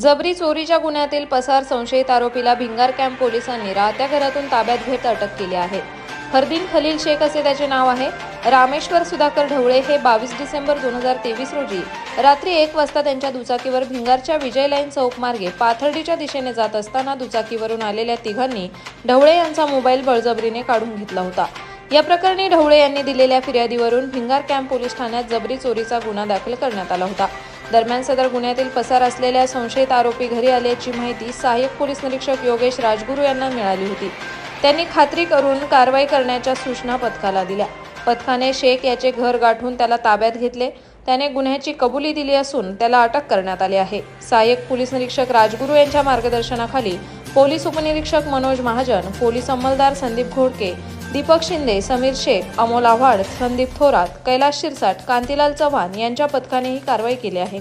जबरी चोरीच्या गुन्ह्यातील पसार संशयित आरोपीला भिंगार कॅम्प पोलिसांनी राहत्या घरातून ताब्यात घेत अटक केली आहे. फरदीन खलील शेख असे त्याचे नाव आहे. रामेश्वर सुधाकर ढवळे हे बावीस डिसेंबर दोन हजार तेवीस रोजी रात्री एक वाजता त्यांच्या दुचाकीवर भिंगारच्या विजय लाईन चौक मार्गे पाथर्डीच्या दिशेने जात असताना दुचाकीवरून आलेल्या तिघांनी ढवळे यांचा मोबाईल बळजबरीने काढून घेतला होता. या प्रकरणी ढवळे यांनी दिलेल्या फिर्यादीवरून भिंगार कॅम्प पोलीस ठाण्यात जबरी चोरीचा गुन्हा दाखल करण्यात आला होता. दरम्यान सदर गुन्ह्यातील पसार असलेल्या संशयित आरोपी घरी आल्याची माहिती सहाय्यक पोलीस निरीक्षक योगेश राजगुरू यांना मिळाली होती. त्यांनी खात्री करून कारवाई करण्याच्या सूचना पथकाला दिल्या. पथकाने शेख याचे घर गाठून त्याला ताब्यात घेतले. त्याने गुन्ह्याची कबुली दिली असून त्याला अटक करण्यात आली आहे. सहाय्यक पोलीस निरीक्षक राजगुरू यांच्या मार्गदर्शनाखाली पोलीस उपनिरीक्षक मनोज महाजन पोलीस अंमलदार संदीप घोडके दीपक शिंदे समीर शेख अमोल आव्हाड संदीप थोरात कैलास शिरसाट कांतीलाल चव्हाण यांच्या पथकाने ही कारवाई केली आहे.